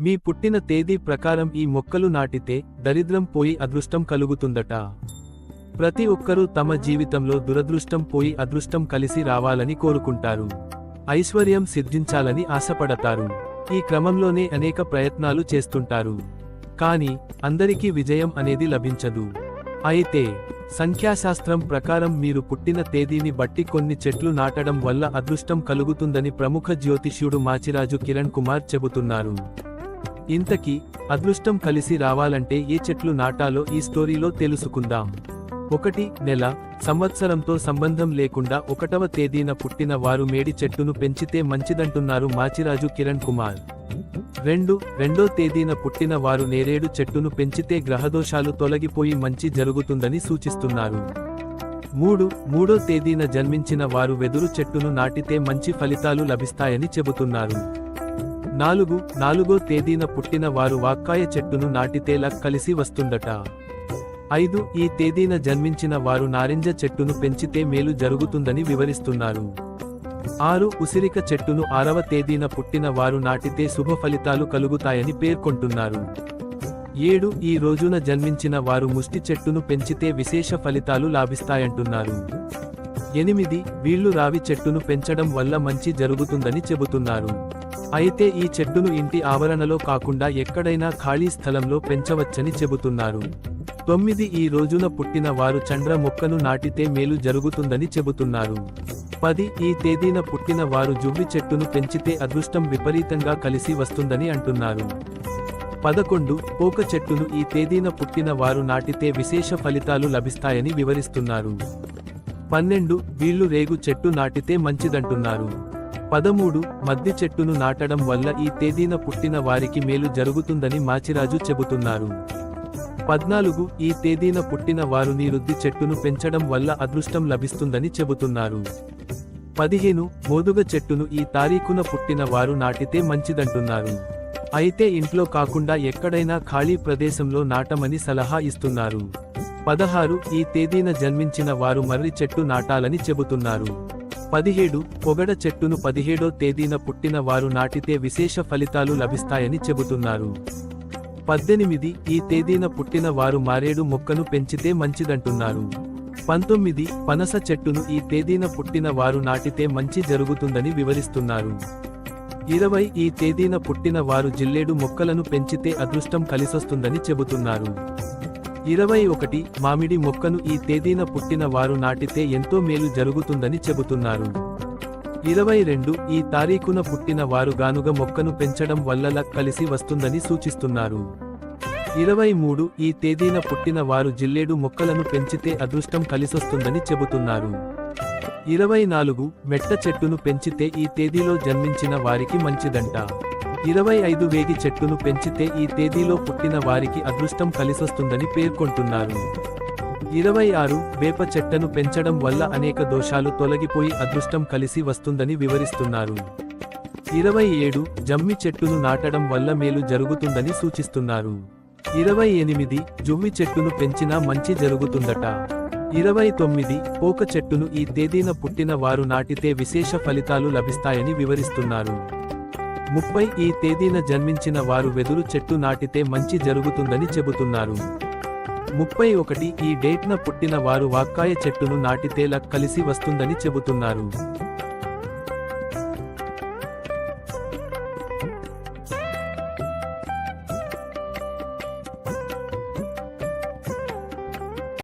మీ పుట్టిన తేదీ ప్రకారం ఈ మొక్కలు నాటితే దరిద్రం పోయి అదృష్టం కలుగుతుందట. ప్రతి ఒక్కరూ తమ జీవితంలో దురదృష్టం పోయి అదృష్టం కలిసి రావాలని కోరుకుంటారు. ఐశ్వర్యం సిద్ధించాలని ఆశపడతారు. ఈ క్రమంలోనే అనేక ప్రయత్నాలు చేస్తుంటారు. కానీ అందరికీ విజయం అనేది లభించదు. అయితే సంఖ్యాశాస్త్రం ప్రకారం మీరు పుట్టిన తేదీని బట్టి కొన్ని చెట్లు నాటడం వల్ల అదృష్టం కలుగుతుందని ప్రముఖ జ్యోతిష్యుడు మాచిరాజు కిరణ్ కుమార్ చెబుతున్నారు. ఇంతకీ అదృష్టం కలిసి రావాలంటే ఏ చెట్లు నాటాలో ఈ స్టోరీలో తెలుసుకుందాం. ఒకటి నెల సంవత్సరంతో సంబంధం లేకుండా ఒకటవ తేదీన పుట్టిన వారు మేడి చెట్టును పెంచితే మంచిదంటున్నారు మాచిరాజు కిరణ్ కుమార్. రెండు రెండో తేదీన పుట్టిన వారు నేరేడు చెట్టును పెంచితే గ్రహదోషాలు తొలగిపోయి మంచి జరుగుతుందని సూచిస్తున్నారు. మూడు మూడో తేదీన జన్మించిన వారు వెదురు చెట్టును నాటితే మంచి ఫలితాలు లభిస్తాయని చెబుతున్నారు. నాలుగు నాలుగో తేదీన పుట్టిన వారు వాక్కాయ చెట్టును నాటితేలా కలిసి వస్తుందట. ఐదు ఈ తేదీన జన్మించిన వారు నారింజ చెట్టును పెంచితే మేలు జరుగుతుందని వివరిస్తున్నారు. ఆరు ఉసిరిక చెట్టును ఆరవ తేదీన పుట్టిన వారు నాటితే శుభ ఫలితాలు కలుగుతాయని పేర్కొంటున్నారు. ఏడు ఈ రోజున జన్మించిన వారు ముష్టి చెట్టును పెంచితే విశేష ఫలితాలు లాభిస్తాయంటున్నారు. ఎనిమిది వీళ్ళు రావి చెట్టును పెంచడం వల్ల మంచి జరుగుతుందని చెబుతున్నారు. అయితే ఈ చెట్టును ఇంటి ఆవరణలో కాకుండా ఎక్కడైనా ఖాళీ స్థలంలో పెంచవచ్చని చెబుతున్నారు. తొమ్మిది ఈ రోజున పుట్టిన వారు చండ్ర మొక్కను నాటితే మేలు జరుగుతుందని చెబుతున్నారు. పది ఈ తేదీన పుట్టిన వారు జువ్వి చెట్టును పెంచితే అదృష్టం విపరీతంగా కలిసి వస్తుందని అంటున్నారు. పదకొండు పోక చెట్టును ఈ తేదీన పుట్టిన వారు నాటితే విశేష ఫలితాలు లభిస్తాయని వివరిస్తున్నారు. పన్నెండు వీళ్ళు రేగు చెట్టు నాటితే మంచిదంటున్నారు. పదమూడు మద్ది చెట్టును నాటడం వల్ల ఈ తేదీన పుట్టిన వారికి మేలు జరుగుతుందని మాచిరాజు చెబుతున్నారు. పద్నాలుగు ఈ తేదీన పుట్టిన వారు నీరుద్ది చెట్టును పెంచడం వల్ల అదృష్టం లభిస్తుందని చెబుతున్నారు. పదిహేను మోదుగ చెట్టును ఈ తారీఖున పుట్టిన వారు నాటితే మంచిదంటున్నారు. అయితే ఇంట్లో కాకుండా ఎక్కడైనా ఖాళీ ప్రదేశంలో నాటమని సలహా ఇస్తున్నారు. పదహారు ఈ తేదీన జన్మించిన వారు మర్రి చెట్టు నాటాలని చెబుతున్నారు. పదిహేడు పొగడ చెట్టును పదిహేడో తేదీన పుట్టిన వారు నాటితే విశేష ఫలితాలు లభిస్తాయని చెబుతున్నారు. పద్దెనిమిది ఈ తేదీన పుట్టిన వారు మారేడు మొక్కను పెంచితే మంచిదంటున్నారు. పంతొమ్మిది పనస చెట్టును ఈ తేదీన పుట్టిన వారు నాటితే మంచి జరుగుతుందని వివరిస్తున్నారు. ఇరవై ఈ తేదీన పుట్టిన వారు జిల్లేడు మొక్కలను పెంచితే అదృష్టం కలిసొస్తుందని చెబుతున్నారు. ఇరవై ఒకటి మామిడి మొక్కను ఈ తేదీన పుట్టిన వారు నాటితే ఎంతో మేలు జరుగుతుందని చెబుతున్నారు. ఇరవై రెండు ఈ తారీఖున పుట్టిన వారు గానుగ మొక్కను పెంచడం వల్ల లక్ కలిసి వస్తుందని సూచిస్తున్నారు. ఇరవై మూడు ఈ తేదీన పుట్టిన వారు జిల్లేడు మొక్కలను పెంచితే అదృష్టం కలిసొస్తుందని చెబుతున్నారు. ఇరవై నాలుగు మెట్ట చెట్టును పెంచితే ఈ తేదీలో జన్మించిన వారికి మంచిదంట. ఇరవై ఐదు వేగి చెట్టును పెంచితే ఈ తేదీలో పుట్టిన వారికి అదృష్టం కలిసొస్తుందని పేర్కొంటున్నారు. ఇరవై ఆరు వేప చెట్టను పెంచడం వల్ల అనేక దోషాలు తొలగిపోయి అదృష్టం కలిసి వస్తుందని వివరిస్తున్నారు. ఇరవై ఏడు జమ్మి చెట్టును నాటడం వల్ల మేలు జరుగుతుందని సూచిస్తున్నారు. ఇరవై ఎనిమిది జుమ్మి చెట్టును పెంచినా మంచి జరుగుతుందట. ఇరవై తొమ్మిది పోక చెట్టును ఈ తేదీన పుట్టిన వారు నాటితే విశేష ఫలితాలు లభిస్తాయని వివరిస్తున్నారు. ముప్పై ఈ తేదీన జన్మించిన వారు వెదురు చెట్టు నాటితే మంచి జరుగుతుందని చెబుతున్నారు. ముప్పై ఒకటి ఈ డేట్న పుట్టిన వారు వాక్కాయ చెట్టును నాటితే లక్ కలిసి వస్తుందని చెబుతున్నారు.